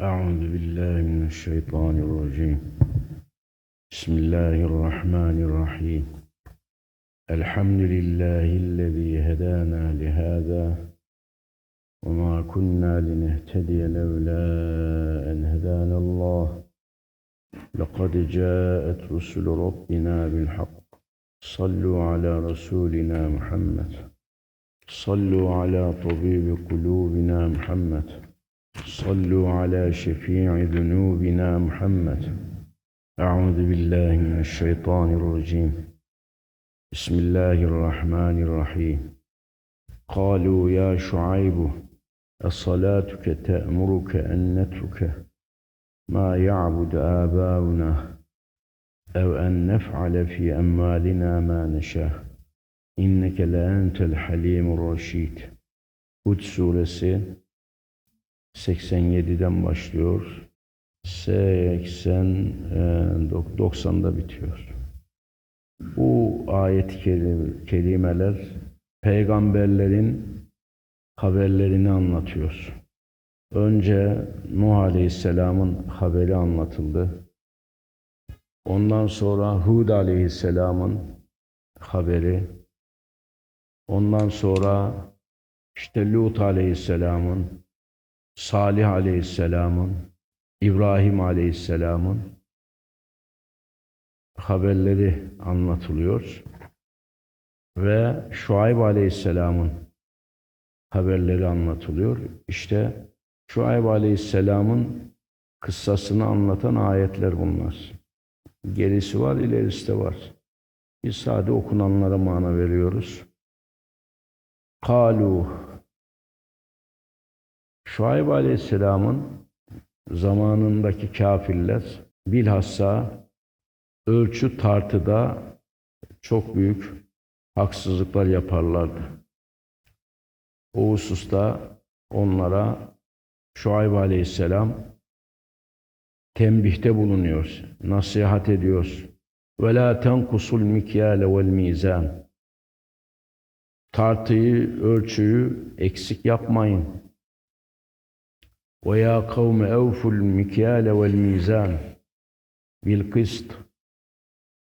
أعوذ بالله من الشيطان الرجيم. بسم الله الرحمن الرحيم. الحمد لله الذي هدانا لهذا وما كنا لنهتدي لولا أن هدانا الله. لقد جاءت رسل ربنا بالحق. صلوا على رسولنا محمد. صلوا على طبيب قلوبنا محمد. صلوا على شفيع ذنوبنا محمد. أعوذ بالله من الشيطان الرجيم. بسم الله الرحمن الرحيم. قالوا يا شعيب أصلاتك تأمرك أن نترك ما يعبد آباؤنا أو أن نفعل في أموالنا ما نشاء. إنك لأنت الحليم الرشيد. Hud suresi 87'den başlıyor. 80 90'da bitiyor. Bu ayet kelimeler peygamberlerin haberlerini anlatıyor. Önce Nuh Aleyhisselam'ın haberi anlatıldı. Ondan sonra Hud Aleyhisselam'ın haberi. Ondan sonra işte Lut Aleyhisselam'ın, Salih Aleyhisselam'ın, İbrahim Aleyhisselam'ın haberleri anlatılıyor. Ve Şuayb Aleyhisselam'ın haberleri anlatılıyor. İşte Şuayb Aleyhisselam'ın kıssasını anlatan ayetler bunlar. Gerisi var, ilerisi de var. Biz sade okunanlara mana veriyoruz. Kalu Şuayb Aleyhisselam'ın zamanındaki kafirler bilhassa ölçü tartıda çok büyük haksızlıklar yaparlardı. O hususta onlara Şuayb Aleyhisselam tembihte bulunuyor, nasihat ediyor. Ve la tenkusul mikyale mizan. Tartıyı, ölçüyü eksik yapmayın. Evful mikyale vel mizan bil kıst.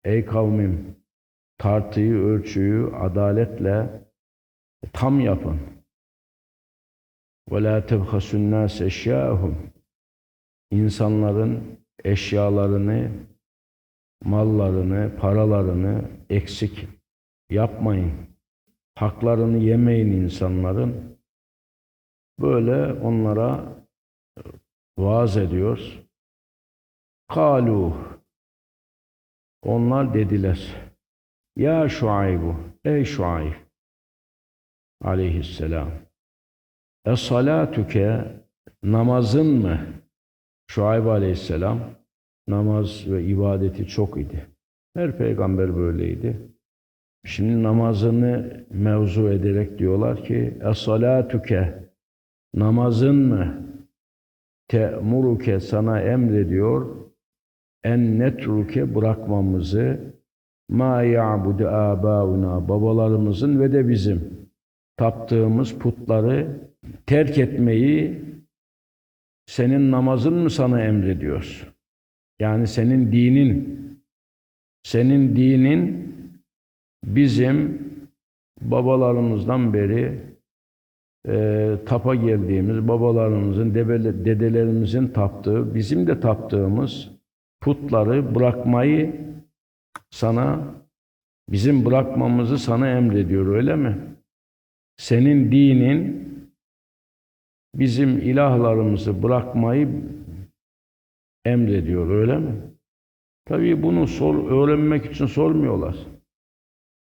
Ey kavmim, tartıyı, ölçüyü adaletle tam yapın. La tebhasun nas eşyahum. İnsanların eşyalarını, mallarını, paralarını eksik yapmayın. Haklarını yemeyin insanların. Böyle onlara vaaz ediyor. Kalu onlar dediler. Ya Şuaybu, ey Şuayb aleyhisselam. Es-salatuke namazın mı? Şuayb aleyhisselam namaz ve ibadeti çok idi. Her peygamber böyleydi. Şimdi namazını mevzu ederek diyorlar ki Es-salatuke namazın mı? Te'muruke sana emrediyor en netruke bırakmamızı ma ya'budu abauna babalarımızın ve de bizim taptığımız putları terk etmeyi senin namazın mı sana emrediyor? Yani senin dinin senin dinin bizim babalarımızdan beri e, tapa geldiğimiz, babalarımızın, debele, dedelerimizin taptığı, bizim de taptığımız putları bırakmayı sana, bizim bırakmamızı sana emrediyor öyle mi? Senin dinin bizim ilahlarımızı bırakmayı emrediyor öyle mi? Tabii bunu sor, öğrenmek için sormuyorlar.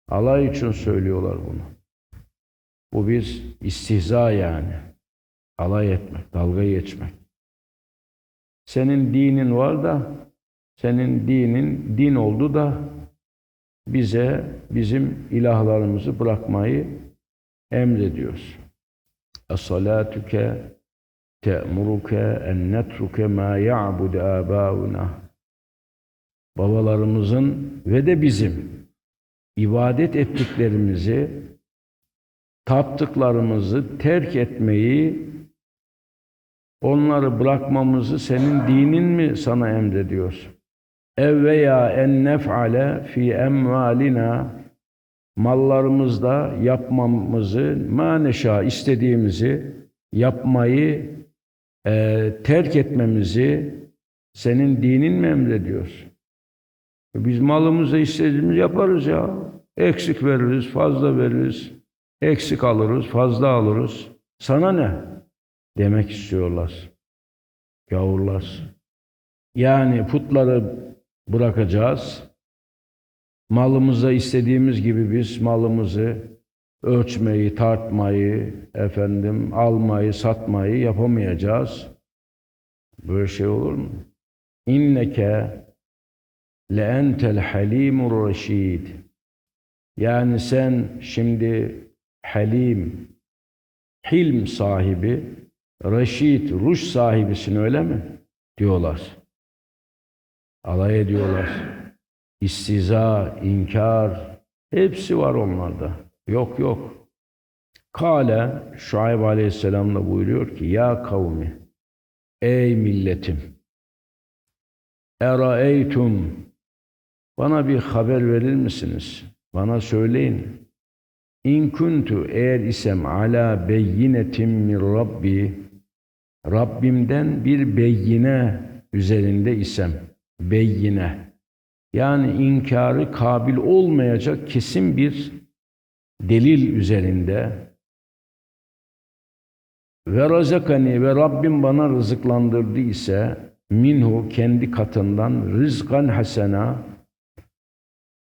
Alay için söylüyorlar bunu. Bu bir istihza yani. Alay etmek, dalga geçmek. Senin dinin var da, senin dinin din oldu da bize bizim ilahlarımızı bırakmayı emrediyor. Es-salatuke te'muruke en netruke ma ya'budu abauna. Babalarımızın ve de bizim ibadet ettiklerimizi taptıklarımızı terk etmeyi onları bırakmamızı senin dinin mi sana emrediyor? Ev veya en nef'ale fi emvalina mallarımızda yapmamızı maneşa istediğimizi yapmayı e, terk etmemizi senin dinin mi emrediyor? Biz malımızı istediğimizi yaparız ya. Eksik veririz, fazla veririz. Eksik alırız, fazla alırız. Sana ne? Demek istiyorlar. Gavurlar. Yani putları bırakacağız. Malımıza istediğimiz gibi biz malımızı ölçmeyi, tartmayı, efendim almayı, satmayı yapamayacağız. Böyle şey olur mu? İnneke le entel halimur reşid. Yani sen şimdi halim, hilm sahibi, reşid, ruş sahibisin öyle mi? Diyorlar. Alay ediyorlar. İstiza, inkar, hepsi var onlarda. Yok yok. Kale, Şuayb Aleyhisselam da buyuruyor ki, Ya kavmi, ey milletim, eraeytum, bana bir haber verir misiniz? Bana söyleyin. İn kuntu eğer isem ala beyinetim min Rabbi, Rabbimden bir beyine üzerinde isem, beyine, yani inkarı kabil olmayacak kesin bir delil üzerinde. Ve razakani ve Rabbim bana rızıklandırdı ise minhu kendi katından rızkan hasena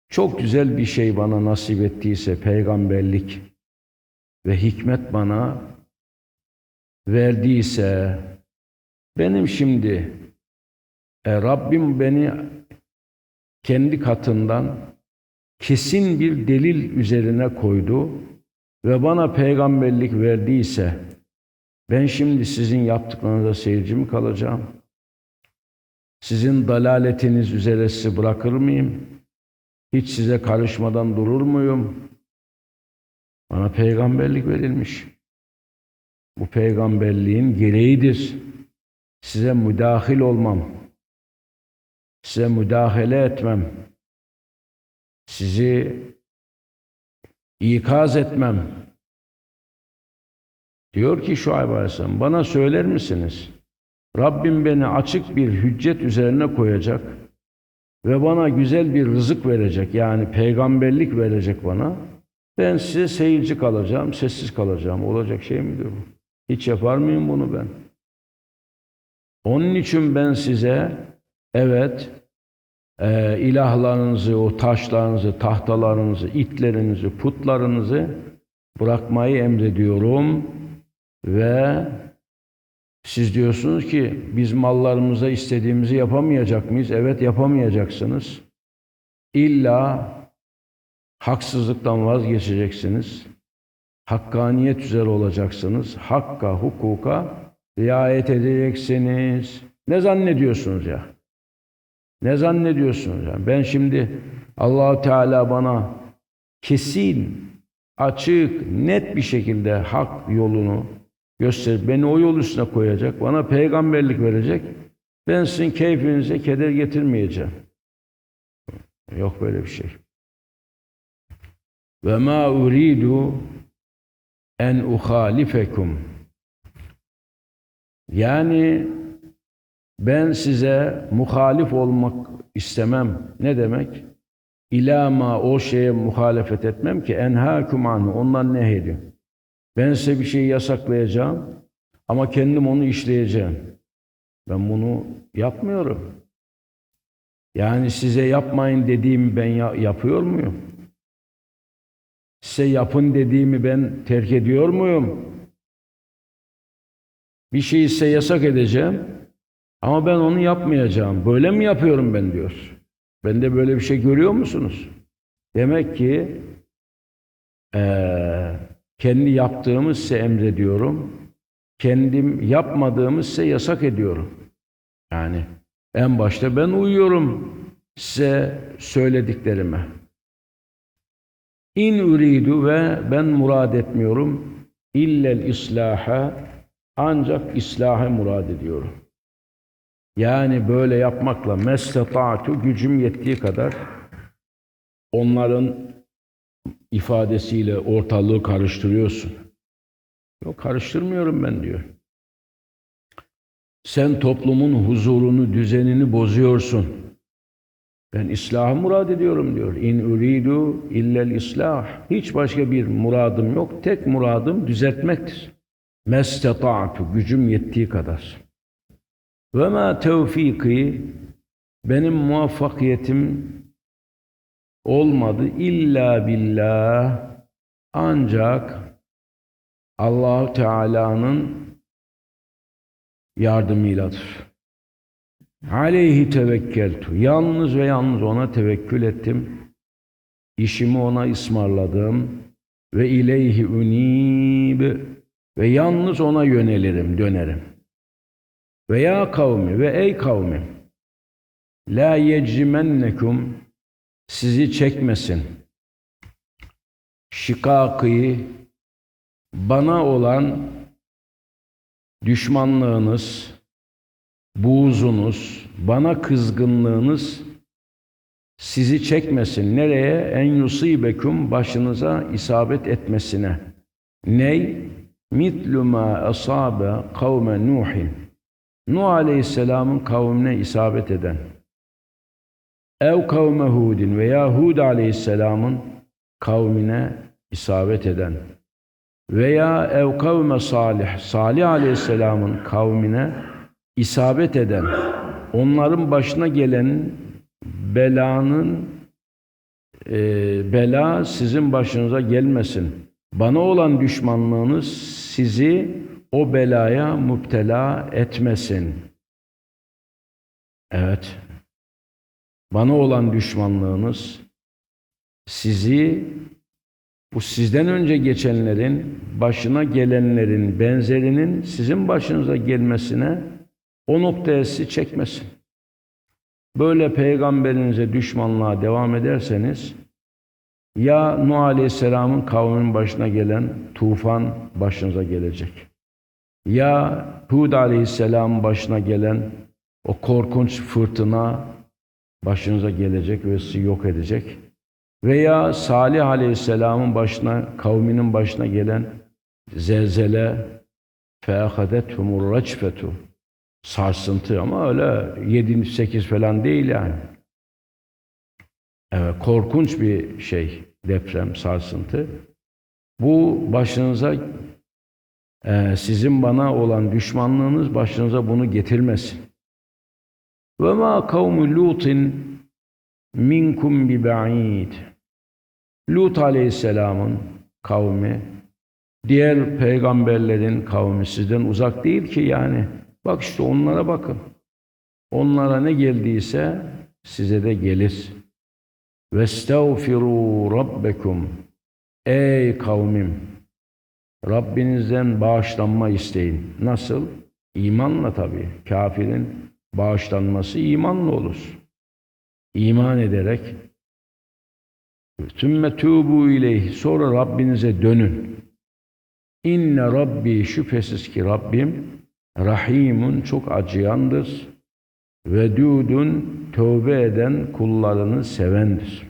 çok güzel bir şey bana nasip ettiyse peygamberlik ve hikmet bana verdiyse benim şimdi e, Rabbim beni kendi katından kesin bir delil üzerine koydu ve bana peygamberlik verdiyse ben şimdi sizin yaptıklarınıza seyirci mi kalacağım? Sizin dalaletiniz üzere sizi bırakır mıyım? Hiç size karışmadan durur muyum? Bana peygamberlik verilmiş. Bu peygamberliğin gereğidir. Size müdahil olmam. Size müdahale etmem. Sizi ikaz etmem. Diyor ki Şuayb Aleyhisselam, bana söyler misiniz? Rabbim beni açık bir hüccet üzerine koyacak ve bana güzel bir rızık verecek. Yani peygamberlik verecek bana. Ben size seyirci kalacağım, sessiz kalacağım. Olacak şey midir bu? Hiç yapar mıyım bunu ben? Onun için ben size evet e, ilahlarınızı, o taşlarınızı, tahtalarınızı, itlerinizi, putlarınızı bırakmayı emrediyorum ve siz diyorsunuz ki biz mallarımıza istediğimizi yapamayacak mıyız? Evet yapamayacaksınız. İlla haksızlıktan vazgeçeceksiniz. Hakkaniyet üzere olacaksınız. Hakka, hukuka riayet edeceksiniz. Ne zannediyorsunuz ya? Ne zannediyorsunuz ya? Ben şimdi Allahu Teala bana kesin, açık, net bir şekilde hak yolunu gösterip beni o yol üstüne koyacak, bana peygamberlik verecek. Ben sizin keyfinize keder getirmeyeceğim. Yok böyle bir şey. Ve ma uridu en uhalifekum. Yani ben size muhalif olmak istemem. Ne demek? İlama o şeye muhalefet etmem ki enhâküm anhu. Ondan ne ediyorum? Ben size bir şey yasaklayacağım ama kendim onu işleyeceğim. Ben bunu yapmıyorum. Yani size yapmayın dediğimi ben ya yapıyor muyum? Size yapın dediğimi ben terk ediyor muyum? Bir şeyi size yasak edeceğim ama ben onu yapmayacağım. Böyle mi yapıyorum ben diyor. Ben de böyle bir şey görüyor musunuz? Demek ki ee, kendi yaptığımı size emrediyorum. Kendim yapmadığımı size yasak ediyorum. Yani en başta ben uyuyorum size söylediklerime. İn uridu ve ben murad etmiyorum illel islaha ancak islahı murad ediyorum. Yani böyle yapmakla mestata'tu gücüm yettiği kadar onların ifadesiyle ortalığı karıştırıyorsun. Yok karıştırmıyorum ben diyor. Sen toplumun huzurunu, düzenini bozuyorsun. Ben islahı murad ediyorum diyor. İn uridu illel islah. Hiç başka bir muradım yok. Tek muradım düzeltmektir. Mestata'tu gücüm yettiği kadar. Ve ma tevfiki benim muvaffakiyetim olmadı illa billah ancak Allahu Teala'nın yardımıyladır. Aleyhi tevekkeltu. Yalnız ve yalnız ona tevekkül ettim. İşimi ona ısmarladım. Ve ileyhi unib. Ve yalnız ona yönelirim, dönerim. Ve ya kavmi ve ey kavmi. La yecrimennekum sizi çekmesin. Şikakı bana olan düşmanlığınız, buğzunuz, bana kızgınlığınız sizi çekmesin. Nereye? En yusibekum başınıza isabet etmesine. Ney? Mitlu ma asabe kavme Nuhin. Nuh Aleyhisselam'ın kavmine isabet eden. Ev kavme Hudin veya Hud Aleyhisselam'ın kavmine isabet eden veya ev kavme Salih, Salih Aleyhisselam'ın kavmine isabet eden, onların başına gelen belanın e, bela sizin başınıza gelmesin. Bana olan düşmanlığınız sizi o belaya müptela etmesin. Evet. Bana olan düşmanlığınız sizi bu sizden önce geçenlerin, başına gelenlerin benzerinin sizin başınıza gelmesine o noktaya sizi çekmesin. Böyle peygamberinize düşmanlığa devam ederseniz ya Nuh Aleyhisselam'ın kavminin başına gelen tufan başınıza gelecek. Ya Hud Aleyhisselam'ın başına gelen o korkunç fırtına başınıza gelecek ve sizi yok edecek. Veya Salih Aleyhisselam'ın başına, kavminin başına gelen zelzele فَاَخَذَتْهُمُ الرَّجْفَةُ Sarsıntı ama öyle 7-8 falan değil yani. Evet, korkunç bir şey, deprem, sarsıntı. Bu başınıza, e, sizin bana olan düşmanlığınız başınıza bunu getirmesin. Ve ma kavmu Lutin minkum bi ba'id. Lut aleyhisselamın kavmi, diğer peygamberlerin kavmi sizden uzak değil ki yani. Bak işte onlara bakın. Onlara ne geldiyse size de gelir. Vestağfiru rabbekum. Ey kavmim! Rabbinizden bağışlanma isteyin. Nasıl? İmanla tabii. Kafirin bağışlanması imanla olur. İman ederek Sümme tuğbu ileyh. Sonra Rabbinize dönün. İnne Rabbi şüphesiz ki Rabbim Rahimun çok acıyandır. Vedudun tövbe eden kullarını sevendir.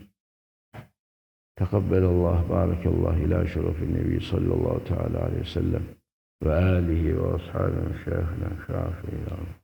Tekabbelallah, barakallah ila şerefin nebi sallallahu teala aleyhi ve sellem ve alihi ve ashabine şeyhine şafi'ine.